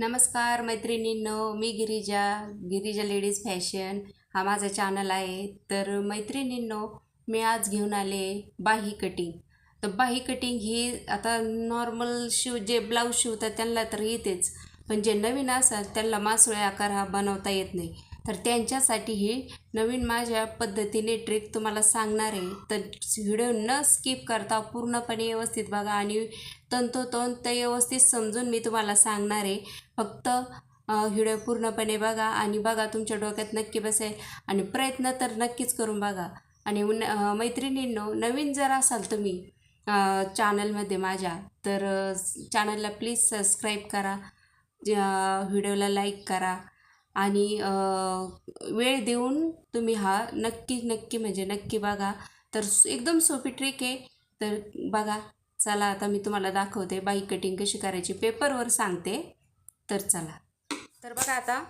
नमस्कार मैत्रिणींनो मी गिरिजा गिरिजा लेडीज फॅशन. हा माझा चॅनल आहे. तर मैत्रिणींनो मी आज घेऊन आले बाही कटिंग तर बाही कटिंग ही आता नॉर्मल शिव जे ब्लाऊज शिवतात त्यांना तर येतेच. पण जे नवीन असतात त्यांना मासोळे आकार हा बनवता येत नाही. तर त्यांच्यासाठी ही नवीन माझ्या पद्धतीने ट्रिक तुम्हाला सांगणार आहे. तर व्हिडिओ न स्किप करता पूर्णपणे व्यवस्थित बघा आणि तंतोतंत व्यवस्थित समजून मी तुम्हाला सांगणार आहे. फक्त व्हिडिओ पूर्णपणे बघा आणि बघा तुमच्या डोक्यात नक्की बसेल आणि प्रयत्न तर नक्कीच करून बघा. आणि मैत्रिणींनो नवीन जर असाल तुम्ही चॅनलमध्ये माझ्या तर चॅनलला प्लीज सबस्क्राईब करा. व्हिडिओला लाईक करा. आणि वेळ देऊन तुम्ही हा नक्की नक्की म्हणजे नक्की बघा. तर एकदम सोपी ट्रिक आहे. तर बघा चला आता मी तुम्हाला दाखवते बाई कटिंग कशी करायची. पेपरवर सांगते. तर चला. तर बघा आता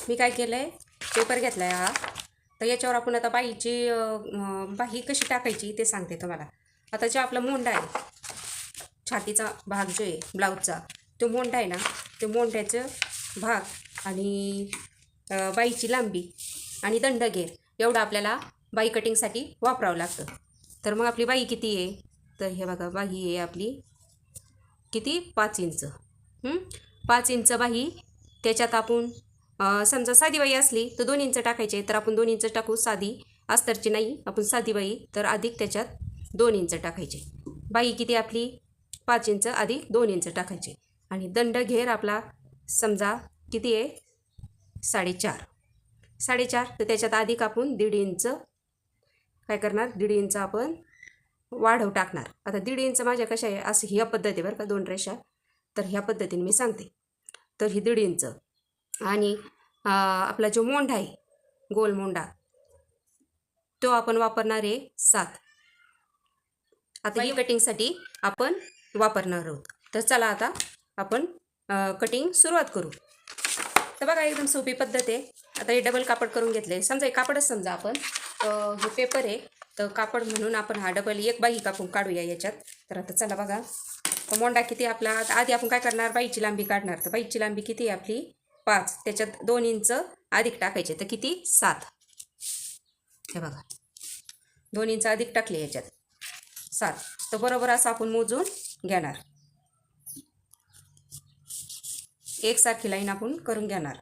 मी काय केलं आहे पेपर घेतला आहे हा. तर याच्यावर आपण आता बाईची बाही कशी टाकायची ते सांगते तुम्हाला. आता जो आपला मोंडा आहे छातीचा भाग जो आहे ब्लाऊजचा तो मोंडा आहे ना ते मोंड्याचं भाग आणि बाईची लांबी आणि दंडघेर एवढं आपल्याला बाई कटिंगसाठी वापरावं लागतं. तर मग आपली बाई किती आहे? तर हे बघा बाही आहे आपली किती? पाच इंच. पाच इंच बाही त्याच्यात आपण समजा साधी बाई असली तर दोन इंच टाकायचे तर आपण दोन इंच टाकू. साधी अस्तरची नाही आपण साधी बाई तर अधिक त्याच्यात दोन इंच टाकायचे. बाई किती आपली? पाच इंच अधिक दोन इंच टाकायचे. आणि दंड घेर आपला समजा किती आहे? साडेचार. साडेचार तर त्याच्यात अधिक आपण दीड इंच काय करणार? दीड इंच आपण वाढव टाकणार. आता दीड इंच माझ्या कशा आहे? असं ह्या पद्धती बरं का दोन रेषा. तर ह्या पद्धतीने मी सांगते. तर ही दीड इंच. आणि आपला जो मोंढा आहे गोल मोंढा तो आपण वापरणार आहे सात. आता ही कटिंगसाठी आपण वापरणार आहोत. तर चला आता आपण कटिंग सुरुवात करू. तर बघा एकदम सोपी पद्धत आहे. आता हे डबल कापड करून घेतलं आहे समजा हे कापडच समजा आपण हे पेपर आहे. तर कापड म्हणून आपण हा डबल एक बाही कापून काढूया याच्यात. तर आता चला बघा. तर मोंडा किती आपला? आधी आपण काय करणार? बाईची लांबी काढणार. तर बाईची लांबी किती आहे आपली? पाच. त्याच्यात दोन इंच अधिक टाकायचे. तर किती? सात. हे बघा. दोन इंच अधिक टाकले याच्यात. सात. तर बरोबर असं आपण मोजून घेणार. एकसारखी लाईन आपण करून घेणार.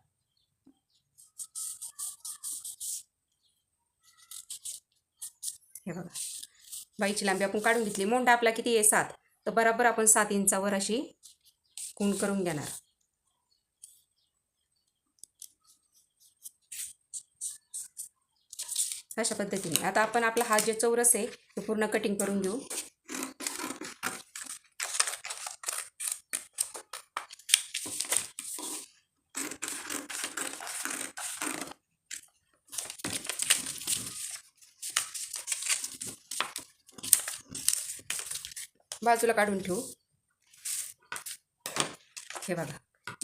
हे बघा. बाईची लांबी आपण काढून घेतली. मोंडा आपला किती आहे? सात. तर बरोबर आपण सात इंचावर अशी खूण करून घेणार. अशा पद्धतीने. आता आपण आपला हा जे चौरस आहे तो पूर्ण कटिंग करून घेऊ. बाजूला काढून ठेवू. हे बघा.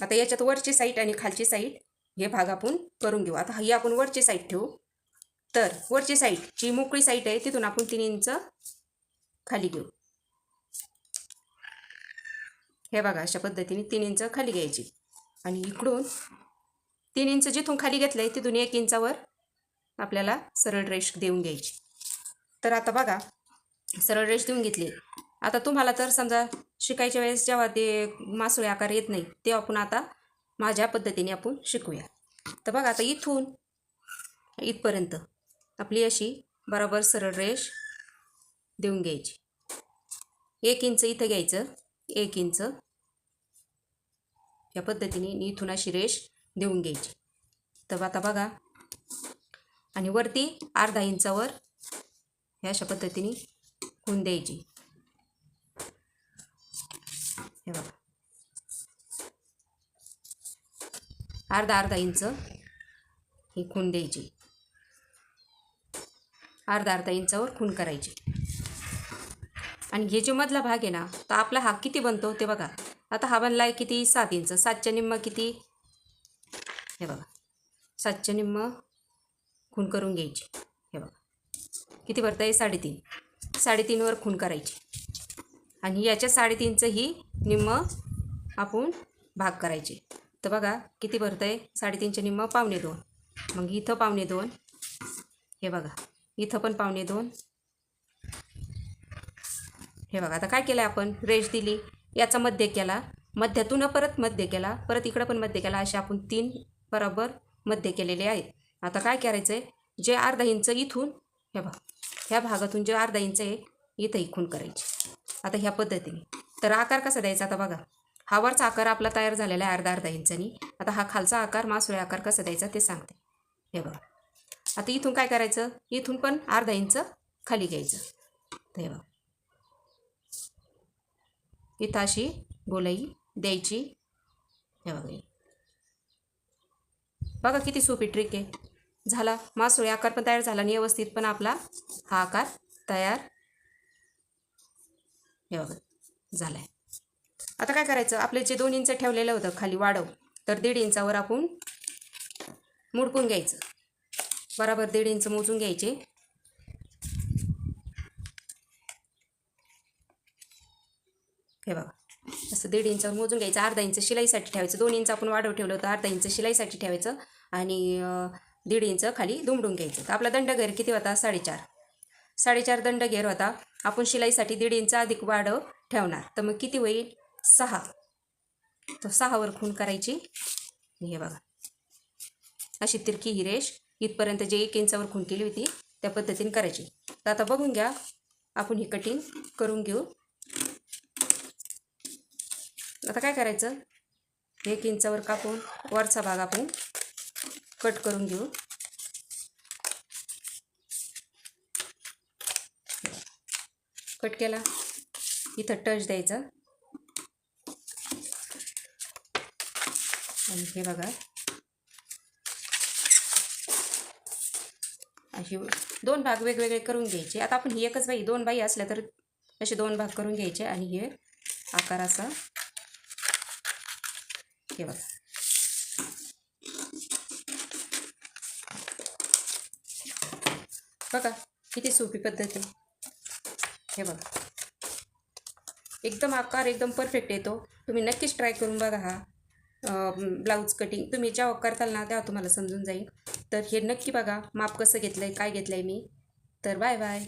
आता याच्यात वरची साईड आणि खालची साईड हे भाग आपण करून घेऊ. आता ही आपण वरची साईड ठेवू. तर वरची साईड जी मोकळी साईड आहे तिथून आपण तीन इंच खाली घेऊ. हे बघा अशा पद्धतीने तीन इंच खाली घ्यायची. आणि इकडून तीन इंच जिथून खाली घेतलं आहे तिथून एक इंचावर आपल्याला सरळ रेष देऊन घ्यायची. तर आता बघा सरळ रेष देऊन घेतली. आता तुम्हाला तर समजा शिकायच्या वेळेस जेव्हा ते मासोळी आकार येत नाही ते आपण आता माझ्या पद्धतीने आपण शिकूया. तर बघा आता इथून इथपर्यंत आपली अशी बरोबर सरळ रेष देऊन घ्यायची. एक इंच इथं घ्यायचं एक इंच या पद्धतीने इथून अशी रेष देऊन घ्यायची. तर आता बघा आणि वरती अर्धा इंचावर ह्या अशा पद्धतीने होऊन द्यायची. हे बघा. अर्धा अर्धा इंच ही खून द्यायची. अर्धा अर्धा इंचावर खून करायची. आणि हे जो मधला भाग आहे ना तर आपला हा किती बनतो ते बघा. आता हा बनला आहे किती? सात इंच. सातच्या निम्म किती? हे बघा. सातच्या निम्म खून करून घ्यायची. हे बघा. किती भरता आहे साडेतीन. साडेतीनवर खून करायची. आणि याच्या साडेतीनचं ही निम्म आपण भाग करायचे. तर बघा किती भरतं आहे साडेतीनच्या निम्म पावणे दोन. मग इथं पावणे दोन. हे बघा इथं पण पावणे दोन. हे बघा आता काय केलं आपण? रेश दिली. याचा मध्य केला. मध्यातून परत मध्य केला. परत इकडं पण मध्य केला. असे आपण तीन बरोबर मध्य केलेले आहेत. आता काय करायचं आहे जे अर्धा इंच इथून हे बघा ह्या भागातून जे अर्धा इंच आहे इथं इकून करायचे. आता ह्या पद्धतीने तर आकार कसा द्यायचा आता बघा. हा वरचा आकार आपला तयार झालेला आहे अर्धा अर्धा इंचानी. आता हा खालचा आकार मासुळे आकार कसा द्यायचा ते सांगते. हे बघा. आता इथून काय करायचं? इथून पण अर्धा इंच खाली घ्यायचं. हे बघा. इथं अशी गोलाई द्यायची. हे बघा बघा किती सोपी ट्रिक आहे. झाला. मासुळे आकार पण तयार झाला आणि व्यवस्थित पण आपला हा आकार तयार हे बघा झालं आहे आता काय करायचं? आपले जे दोन इंच ठेवलेलं होतं खाली वाढव तर दीड इंचावर आपण मुडकून घ्यायचं. बराबर दीड इंच मोजून घ्यायचे. हे बघा असं दीड इंचावर मोजून घ्यायचं. अर्धा इंच शिलाईसाठी ठेवायचं. दोन इंच आपण वाढव ठेवलं होतं अर्धा इंच शिलाईसाठी ठेवायचं आणि दीड इंच खाली दुमडून घ्यायचं. तर आपला दंडघेर किती होता? साडेचार. साडेचार दंडघेर होता. आपण शिलाईसाठी दीड इंच अधिक वाढव ठेवणार. तर मग किती होईल? सहा. तर सहावर खून करायची. हे बघा. अशी तिरकी ही रेष. इथपर्यंत जे एक इंचावर खून केली होती त्या पद्धतीने करायची. तर आता बघून घ्या. आपण ही कटिंग करून घेऊ. आता काय करायचं? एक इंचावर कापून वरचा भाग आपण कट करून घेऊ. कट केला. इथं टच द्यायचा. आणि हे बघा. अशी दोन भाग वेगवेगळे करून घ्यायचे. आता आपण ही एकच बाई दोन बाई असल्या तर असे दोन भाग करून घ्यायचे. आणि हे आकार असा हे बघा. बघा किती सोपी पद्धत आहे. हे बघा. एकदम आकार एकदम परफेक्ट येतो. तुम्ही नक्कीच ट्राय करून बघा हा. ब्लाऊज कटिंग तुम्ही जेव्हा करताल ना तेव्हा तुम्हाला समजून जाईल. तर हे नक्की बघा. माप कसं घेतलं आहे काय घेतलं आहे मी. तर बाय बाय